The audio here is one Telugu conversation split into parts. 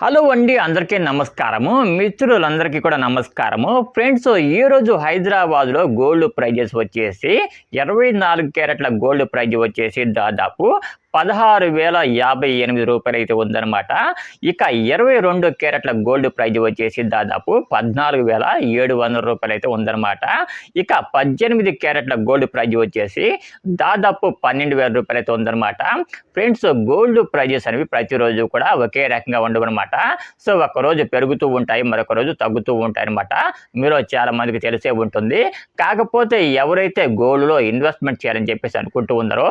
హలో అండి అందరికీ నమస్కారము. మిత్రులందరికీ కూడా నమస్కారము. ఫ్రెండ్స్ ఈరోజు హైదరాబాద్లో గోల్డ్ ప్రైజెస్ వచ్చేసి ఇరవై నాలుగు క్యారెట్ల గోల్డ్ ప్రైజ్ వచ్చేసి దాదాపు పదహారు వేల యాభై ఎనిమిది రూపాయలు అయితే ఉందన్నమాట. ఇక ఇరవై రెండు క్యారెట్ల గోల్డ్ ప్రైజ్ వచ్చేసి దాదాపు పద్నాలుగు వేల ఏడు వందల రూపాయలు అయితే ఉందన్నమాట. ఇక పద్దెనిమిది క్యారెట్ల గోల్డ్ ప్రైజ్ వచ్చేసి దాదాపు పన్నెండు వేల రూపాయలు అయితే ఉందన్నమాట. ఫ్రెండ్స్ గోల్డ్ ప్రైజెస్ అనేవి ప్రతిరోజు కూడా ఒకే రకంగా ఉండవన్నమాట. సో ఒకరోజు పెరుగుతూ ఉంటాయి మరొక రోజు తగ్గుతూ ఉంటాయి అనమాట మీరు చాలా మందికి తెలిసే ఉంటుంది. కాకపోతే ఎవరైతే గోల్డ్లో ఇన్వెస్ట్మెంట్ చేయాలని చెప్పేసి అనుకుంటూ ఉన్నారో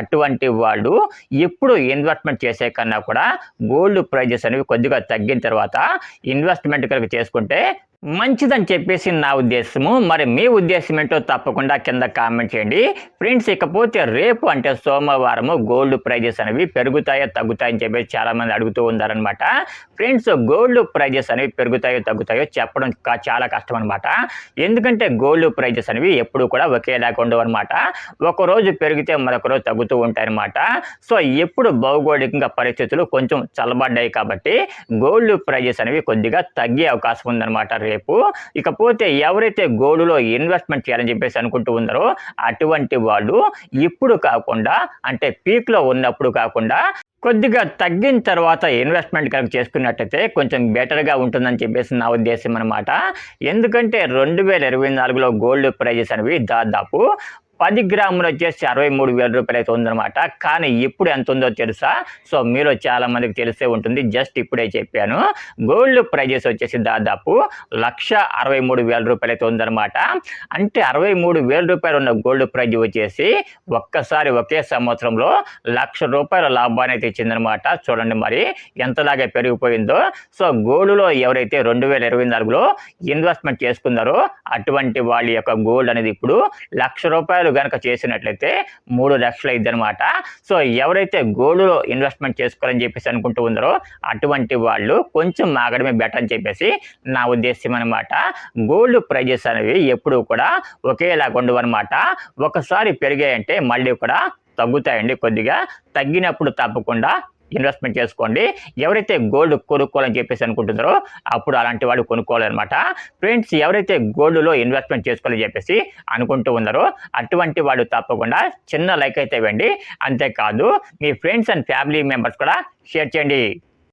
అటువంటి వాళ్ళు ఎప్పుడు ఇన్వెస్ట్మెంట్ చేసే కన్నా కూడా గోల్డ్ ప్రైజెస్ అనేవి కొద్దిగా తగ్గిన తర్వాత ఇన్వెస్ట్మెంట్ కనుక చేసుకుంటే మంచిదని చెప్పేసి నా ఉద్దేశము. మరి మీ ఉద్దేశం ఏంటో తప్పకుండా కింద కామెంట్ చేయండి. ఫ్రెండ్స్ ఇకపోతే రేపు అంటే సోమవారము గోల్డ్ ప్రైజెస్ అనేవి పెరుగుతాయో తగ్గుతాయని చెప్పేసి చాలామంది అడుగుతూ ఉన్నారనమాట ఫ్రెండ్స్ గోల్డ్ ప్రైజెస్ అనేవి పెరుగుతాయో తగ్గుతాయో చెప్పడం చాలా కష్టం అనమాట ఎందుకంటే గోల్డ్ ప్రైజెస్ అనేవి ఎప్పుడు కూడా ఒకేలాగా ఉండవు అనమాట ఒకరోజు పెరిగితే మరొక రోజు తగ్గుతూ ఉంటాయన్నమాట. సో ఎప్పుడు భౌగోళికంగా పరిస్థితులు కొంచెం చల్లబడ్డాయి కాబట్టి గోల్డ్ ప్రైజెస్ అనేవి కొద్దిగా తగ్గే అవకాశం ఉందన్నమాట రేపు. ఇకపోతే ఎవరైతే గోల్డ్లో ఇన్వెస్ట్మెంట్ చేయాలని చెప్పేసి అనుకుంటూ ఉన్నారో అటువంటి వాళ్ళు ఇప్పుడు కాకుండా అంటే పీక్లో ఉన్నప్పుడు కాకుండా కొద్దిగా తగ్గిన తర్వాత ఇన్వెస్ట్మెంట్ కనుక చేసుకున్నట్టయితే కొంచెం బెటర్గా ఉంటుందని చెప్పేసి నా ఉద్దేశం అనమాట ఎందుకంటే రెండు వేల ఇరవై నాలుగులో గోల్డ్ ప్రైజెస్ అనేవి దాదాపు పది గ్రాములు వచ్చేసి అరవై మూడు వేల రూపాయలు అయితే ఉందన్నమాట. కానీ ఇప్పుడు ఎంత ఉందో తెలుసా? సో మీరు చాలా మందికి తెలిసే ఉంటుంది. జస్ట్ ఇప్పుడే చెప్పాను. గోల్డ్ ప్రైజెస్ వచ్చేసి దాదాపు లక్ష అరవై మూడు వేల రూపాయలు అయితే ఉందన్నమాట. అంటే అరవై మూడు వేల రూపాయలు ఉన్న గోల్డ్ ప్రైజ్ వచ్చేసి ఒక్కసారి ఒకే సంవత్సరంలో లక్ష రూపాయల లాభాన్ని అయితే ఇచ్చిందనమాట చూడండి మరి ఎంతలాగా పెరిగిపోయిందో. సో గోల్డ్లో ఎవరైతే రెండు వేల ఇరవై నాలుగులో ఇన్వెస్ట్మెంట్ చేసుకున్నారో అటువంటి వాళ్ళ యొక్క గోల్డ్ అనేది ఇప్పుడు లక్ష రూపాయలు కనుక చేసినట్లయితే మూడు లక్షలు అయింది అనమాట సో ఎవరైతే గోల్డ్లో ఇన్వెస్ట్మెంట్ చేసుకోవాలని చెప్పేసి అనుకుంటూ ఉన్నారో అటువంటి వాళ్ళు కొంచెం ఆగడమే బెటర్ అని చెప్పేసి నా ఉద్దేశం అనమాట గోల్డ్ ప్రైజెస్ అనేవి ఎప్పుడూ కూడా ఒకేలాగా ఉండవన్నమాట. ఒకసారి పెరిగాయంటే మళ్ళీ కూడా తగ్గుతాయండి కొద్దిగా. తగ్గినప్పుడు తప్పకుండా ఇన్వెస్ట్మెంట్ చేసుకోండి. ఎవరైతే గోల్డ్ కొనుక్కోవాలని చెప్పేసి అనుకుంటున్నారో అప్పుడు అలాంటి వాడు కొనుక్కోవాలన్నమాట. ఫ్రెండ్స్ ఎవరైతే గోల్డ్లో ఇన్వెస్ట్మెంట్ చేసుకోవాలని చెప్పేసి అనుకుంటూ ఉన్నారో అటువంటి వాడు తప్పకుండా చిన్న లైక్ అయితే ఇవ్వండి. అంతేకాదు మీ ఫ్రెండ్స్ అండ్ ఫ్యామిలీ మెంబర్స్ కూడా షేర్ చేయండి.